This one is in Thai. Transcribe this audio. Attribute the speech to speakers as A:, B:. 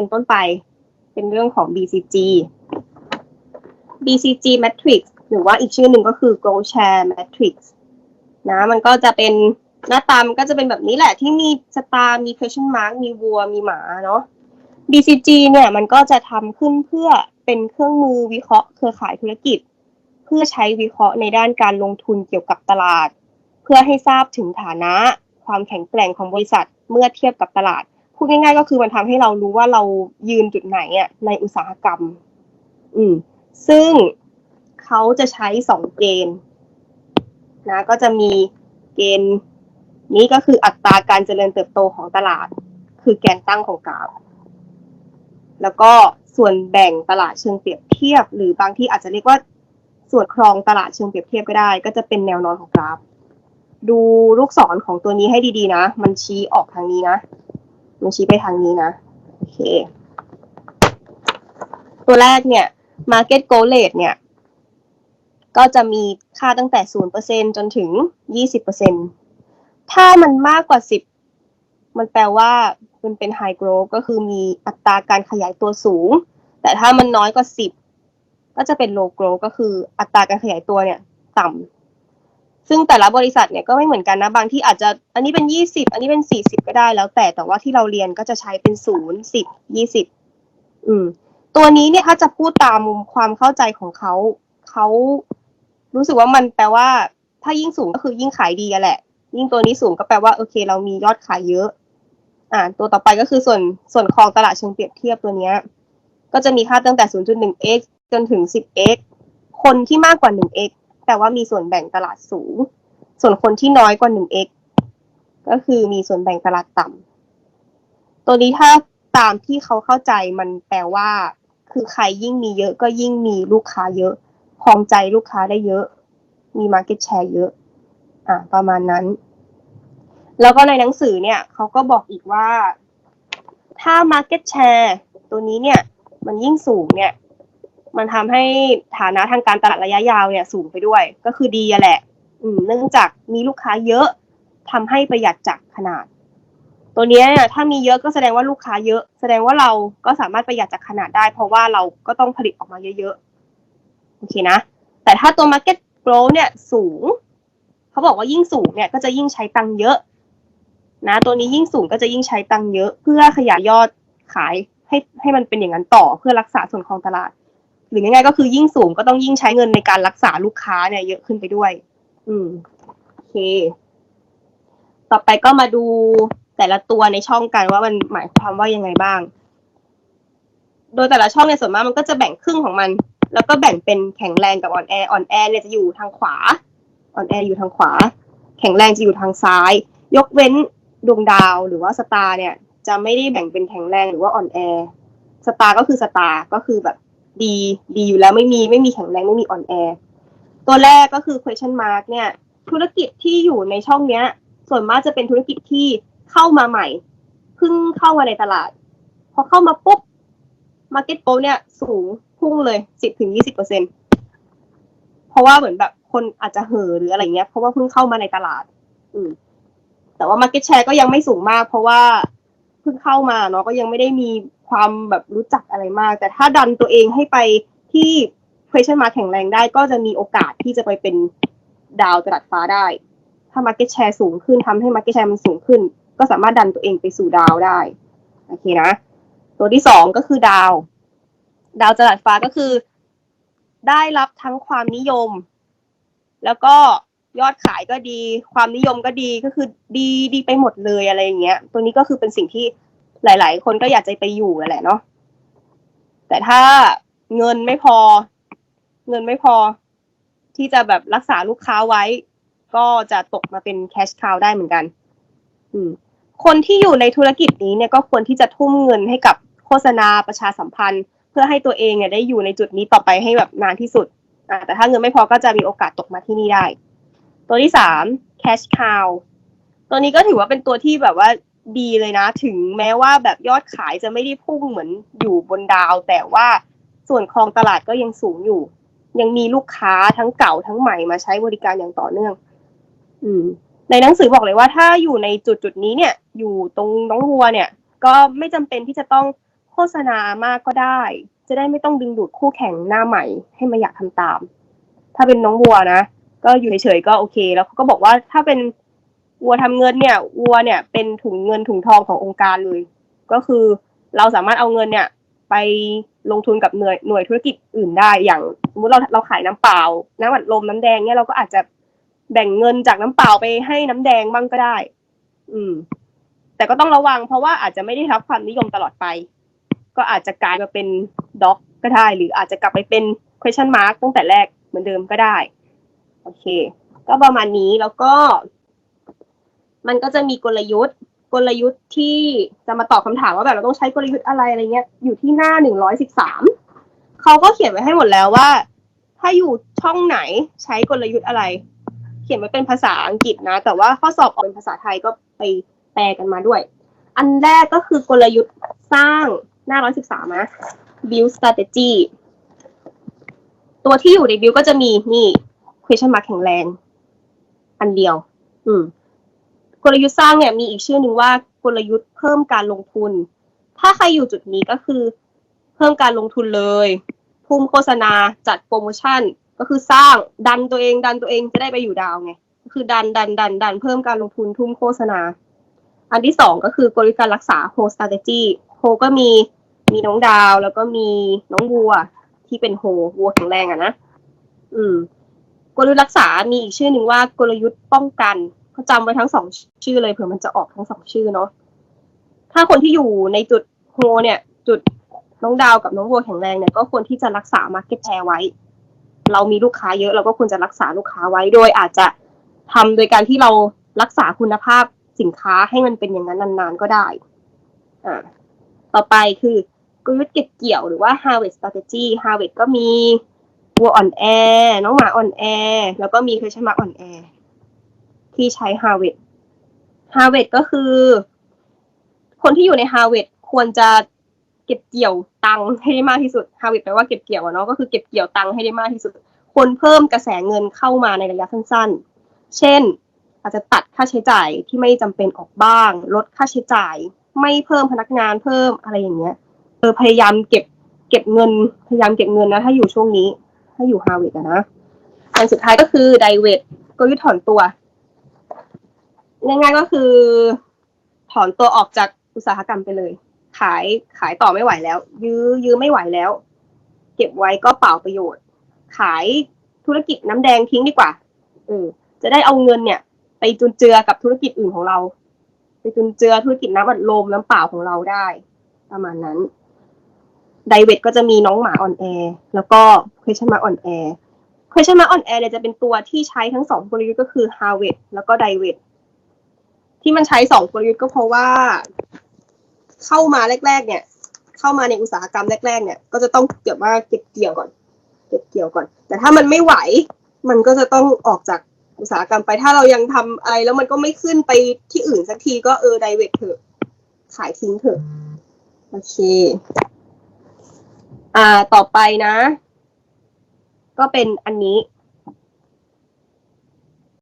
A: เป็นต้นไป เป็นเรื่องของ BCG BCG matrix หรือว่าอีกชื่อหนึ่งก็คือ growth share matrix นะ มันก็จะเป็นหน้าตามนก็จะเป็นแบบนี้แหละที่มีสตาร์มี question mark มีวัว มีหมาเนาะ BCG เนี่ยมันก็จะทำขึ้นเพื่อเป็นเครื่องมือวิเคราะห์เครือข่ายธุรกิจ เพื่อใช้วิเคราะห์ในด้านการลงทุนเกี่ยวกับตลาด เพื่อให้ทราบถึงฐานะ ความแข็งแกร่งของบริษัทเมื่อเทียบกับตลาด พูดง่ายๆก็คือมันทำให้เรารู้ว่าเรายืนจุดไหนอะในอุตสาหกรรม อืม ซึ่งเขาจะใช้สองเกณฑ์นะ ก็จะมีเกณฑ์นี้ก็คืออัตราการเจริญเติบโตของตลาด คือแกนตั้งของกราฟ แล้วก็ส่วนแบ่งตลาดเชิงเปรียบเทียบ หรือบางที่อาจจะเรียกว่าส่วนครองตลาดเชิงเปรียบเทียบก็ได้ ก็จะเป็นแนวนอนของกราฟ ดูลูกศรของตัวนี้ให้ดีๆนะ มันชี้ออกทางนี้นะ มันชี้ไปทางนี้นะ โอเค ตัวแรกเนี่ย Market g o l Rate เนี่ย ก็จะมีค่าตั้งแต่ 0%จนถึง 20%ถ้ามันมากกว่า 10 มันแปลว่ามันเป็น High Growth ก็คือมีอัตราการขยายตัวสูง แต่ถ้ามันน้อยกว่า 10 ก็จะเป็น Low Growth ก็คืออัตราการขยายตัวเนี่ย ต่ำ ซึ่งแต่ละบริษัทเนี่ยก็ไม่เหมือนกันนะ บางที่อาจจะอันนี้เป็น20อันนี้เป็น40ก็ได้แล้ว แต่แต่ว่าที่เราเรียนก็จะใช้เป็น0 10 20อืม ตัวนี้เนี่ยถ้าจะพูดตามความเข้าใจของเขาเขารู้สึกว่ามันแปลว่า ถ้ายิ่งสูงก็คือยิ่งขายดีอะแหละ ยิ่งตัวนี้สูงก็แปลว่าโอเค เรามียอดขายเยอะ อ่า ตัวต่อไปก็คือส่วนส่วนครองตลาดเชิงเปรียบเทียบตัวเนี้ย ก็จะมีค่าตั้งแต่ 0.1x จนถึง 10x คนที่มากกว่า 1x แปลว่ามีส่วนแบ่งตลาดสูง ส่วนคนที่น้อยกว่า 1x ก็คือมีส่วนแบ่งตลาดต่ำตัวนี้ถ้าตามที่เขาเข้าใจมันแปลว่า คือใครยิ่งมีเยอะก็ยิ่งมีลูกค้าเยอะครองใจลูกค้าได้เยอะ มี market share เยอะ อ่า ประมาณนั้น แล้วก็ในหนังสือเนี่ย เขาก็บอกอีกว่า ถ้า market share ตัวนี้เนี่ย มันยิ่งสูงเนี่ย มันทำให้ฐานะทางการตลาดระยะยาวเนี่ยสูงไปด้วย ก็คือดีแหละ อืม เนื่องจากมีลูกค้าเยอะทำให้ประหยัดจากขนาด ตัวเนี้ยถ้ามีเยอะก็แสดงว่าลูกค้าเยอะ แสดงว่าเราก็สามารถประหยัดจากขนาดได้ เพราะว่าเราก็ต้องผลิตออกมาเยอะๆโอเคนะ แต่ถ้าตัว market growth เนี่ยสูง เขาบอกว่ายิ่งสูงเนี่ยก็จะยิ่งใช้ตังค์เยอะ นะ ตัวนี้ยิ่งสูงก็จะยิ่งใช้ตังค์เยอะ เพื่อขยายยอดขายให้ให้มันเป็นอย่างนั้นต่อเพื่อรักษาส่วนครองตลาด หรือง่ายๆก็คือยิ่งสูงก็ต้องยิ่งใช้เงินในการรักษาลูกค้าเนี่ยเยอะขึ้นไปด้วย อืมโอเค ต่อไปก็มาดูแต่ละตัวในช่องกันว่ามันหมายความว่ายังไงบ้าง โดยแต่ละช่องเนี่ยส่วนมากมันก็จะแบ่งครึ่งของมัน แล้วก็แบ่งเป็นแข็งแรงกับอ่อนแออ่อนแอเนี่ยจะอยู่ทางขวาอ่อนแออยู่ทางขวา แข็งแรงจะอยู่ทางซ้าย ยกเว้นดวงดาวหรือว่าสตาร์เนี่ย จะไม่ได้แบ่งเป็นแข็งแรงหรือว่าอ่อนแอสตาร์ก็คือสตาร์ก็คือแบบ ดีดีอยู่แล้วไม่มีไม่มีแข็งแรงไม่มีอ่อนแอ ตัวแรกก็คือ question mark เนี่ย ธุรกิจที่อยู่ในช่องเนี้ย ส่วนมากจะเป็นธุรกิจที่เข้ามาใหม่เพิ่งเข้ามาในตลาด พอเข้ามาปุ๊บ market g o เนี่ยสูงพุ่งเลยสิบถึงยี่สิบเปอร์เซ็นเพราะว่าเหมือนแบบคนอาจจะเห่อหรืออะไรเงี้ย เพราะว่าเพิ่งเข้ามาในตลาด อืม แต่ว่า market share ก็ยังไม่สูงมาก เพราะว่าเพิ่งเข้ามาเนาะก็ยังไม่ได้มี ความแบบรู้จักอะไรมาก แต่ถ้าดันตัวเองให้ไปที่ question mark แข็งแรงได้ก็จะมีโอกาสที่จะไปเป็นดาวตลาดฟ้าได้ ถ้า market share สูงขึ้นทำให้ market share มันสูงขึ้น ก็สามารถดันตัวเองไปสู่ดาวได้โอเคนะ ตัวที่สองก็คือดาว ดาวตลาดฟ้าก็คือ ได้รับทั้งความนิยม แล้วก็ยอดขายก็ดี ความนิยมก็ดีก็คือดีดีไปหมดเลยอะไรอย่างเงี้ย ตัวนี้ก็คือเป็นสิ่งที่ หลาย ๆ คนก็อยากจะไปอยู่แหละเนาะแต่ถ้าเงินไม่พอ เงินไม่พอ ที่จะแบบรักษาลูกค้าไว้ ก็จะตกมาเป็นแคชคาวได้เหมือนกัน อืม คนที่อยู่ในธุรกิจนี้เนี่ยก็ควรที่จะทุ่มเงินให้กับโฆษณาประชาสัมพันธ์ เพื่อให้ตัวเองเนี่ยได้อยู่ในจุดนี้ต่อไปให้แบบนานที่สุดอ่าแต่ถ้าเงินไม่พอก็จะมีโอกาสตกมาที่นี่ได้ ตัวที่สาม cash cow ตัวนี้ก็ถือว่าเป็นตัวที่แบบว่า ดีเลยนะ ถึงแม้ว่าแบบยอดขายจะไม่ได้พุ่งเหมือนอยู่บนดาว แต่ว่าส่วนครองตลาดก็ยังสูงอยู่ ยังมีลูกค้าทั้งเก่าทั้งใหม่มาใช้บริการอย่างต่อเนื่อง อืม ในหนังสือบอกเลยว่าถ้าอยู่ในจุดจุดนี้เนี่ย อยู่ตรงน้องวัวเนี่ย ก็ไม่จำเป็นที่จะต้องโฆษณามากก็ได้ จะได้ไม่ต้องดึงดูดคู่แข่งหน้าใหม่ ให้มาอยากทำตาม ถ้าเป็นน้องวัวนะก็อยู่เฉยๆก็โอเค แล้วเขาก็บอกว่าถ้าเป็น วัวทำเงินเนี่ยวัวเนี่ยเป็นถุงเงินถุงทองขององค์การเลย ก็คือเราสามารถเอาเงินเนี่ย ไปลงทุนกับหน่วยหน่วยธุรกิจอื่นได้ อย่างสมมติเราเราขายน้ำเปล่า น้ำอัดลมน้ำแดงเนี่ยเราก็อาจจะแบ่งเงินจากน้ำเปล่าไปให้น้ำแดงบ้างก็ได้ อืม แต่ก็ต้องระวังเพราะว่าอาจจะไม่ได้รับความนิยมตลอดไป ก็อาจจะกลายมาเป็นด็อกก็ได้ หรืออาจจะกลับไปเป็น question mark ตั้งแต่แรกเหมือนเดิมก็ได้ โอเค ก็ประมาณนี้แล้วก็ มันก็จะมีกลยุทธ์ กลยุทธ์ที่จะมาตอบคำถามว่าแบบเราต้องใช้กลยุทธ์อะไรอะไรเงี้ย อยู่ที่หน้าหนึ่งร้อยสิบสามเขาก็เขียนไว้ให้หมดแล้วว่า ถ้าอยู่ช่องไหนใช้กลยุทธ์อะไร เขียนไว้เป็นภาษาอังกฤษนะ แต่ว่าข้อสอบออกเป็นภาษาไทยก็ไปแปลกันมาด้วย อันแรกก็คือกลยุทธ์สร้างหน้าร้อยสิบสามนะ build strategy ตัวที่อยู่ใน build ก็จะมีนี่ question mark แข็งแรง อันเดียว อืม กลยุทธ์สร้างเนี่ยมีอีกชื่อหนึ่งว่ากลยุทธ์เพิ่มการลงทุน ถ้าใครอยู่จุดนี้ก็คือ เพิ่มการลงทุนเลยพุ่มโฆษณาจัดโปรโมชั่น ก็คือสร้างดันตัวเองดันตัวเองจะได้ไปอยู่ดาวไงก็คือดันดันดันดันเพิ่มการลงทุนทุ่มโฆษณา อันที่สองก็คือกลยุทธ์การรักษา whole strategy โฮก็มีมีน้องดาวแล้วก็มีน้องวัวที่เป็นโฮวัวแข็งแรงอะนะ อืม กลยุทธ์รักษา มีอีกชื่อหนึ่งว่ากลยุทธ์ป้องกัน เขาจำไว้ทั้งสองชื่อเลยเผื่อมันจะออกทั้งสองชื่อเนาะถ้าคนที่อยู่ในจุดโฮเนี่ย จุดน้องดาวกับน้องวัวแข็งแรงเนี่ยก็ควรที่จะรักษา market share ไว้ เรามีลูกค้าเยอะเราก็ควรจะรักษาลูกค้าไว้โดยอาจจะทำโดยการที่เรารักษาคุณภาพสินค้าให้มันเป็นอย่างนั้นนานๆก็ได้อ่าต่อไปคือกลยุทธ์เก็บเกี่ยวหรือว่า harvest strategy harvest ก็มีวัวอ่อนแอ น้องหมาอ่อนแอ แล้วก็มีเคยชมาอ่อนแอ ที่ใช้ harvest harvest ก็คือ คนที่อยู่ใน harvest ควรจะเก็บเกี่ยวตังค์ให้ได้มากที่สุด harvest แปลว่าเก็บเกี่ยวเนาะก็คือเก็บเกี่ยวตังค์ให้ได้มากที่สุดควรเพิ่มกระแสเงินเข้ามาในระยะสั้นๆ เช่น อาจจะตัดค่าใช้จ่ายที่ไม่จำเป็นออกบ้าง ลดค่าใช้จ่าย ไม่เพิ่มพนักงานเพิ่มอะไรอย่างเงี้ยเออพยายามเก็บเก็บเงิน พยายามเก็บเงินนะ ถ้าอยู่ช่วงนี้ ถ้าอยู่ฮาร์วดนะอันสุดท้ายก็คือไดเวทกลยุทธ์ถอนตัว ง่ายๆก็คือ ถอนตัวออกจากอุตสาหกรรมไปเลย ขายขายต่อไม่ไหวแล้ว ยื้อยื้อไม่ไหวแล้ว เก็บไว้ก็เปล่าประโยชน์ ขายธุรกิจน้ำแดงทิ้งดีกว่าเออจะได้เอาเงินเนี่ย ไปจุนเจือกับธุรกิจอื่นของเรา ไปจุนเจือธุรกิจน้ำอัดลมน้ำเปล่าของเราได้ ประมาณนั้นไดเวทก็จะมีน้องหมาอ่อนแอแล้วก็เคชันมาอ่อนแอเคชันมาอ่อนแอเนี่ยจะเป็นตัวที่ใช้ทั้งสองกลยุทธ์ก็คือฮาเวทแล้วก็ไดเวท ที่มันใช้สองกลยุทธ์ก็เพราะว่า เข้ามาแรก ๆ เนี่ย เข้ามาในอุตสาหกรรมแรก ๆ เนี่ย ก็จะต้องเก็บว่าเก็บเกี่ยวก่อน เก็บเกี่ยวก่อน แต่ถ้ามันไม่ไหว มันก็จะต้องออกจากอุตสาหกรรมไป ถ้าเรายังทำอะไรแล้วมันก็ไม่ขึ้นไปที่อื่นสักทีก็เออไดเวทเถอะ ขายทิ้งเถอะ โอเค อ่า ต่อไปนะ ก็เป็นอันนี้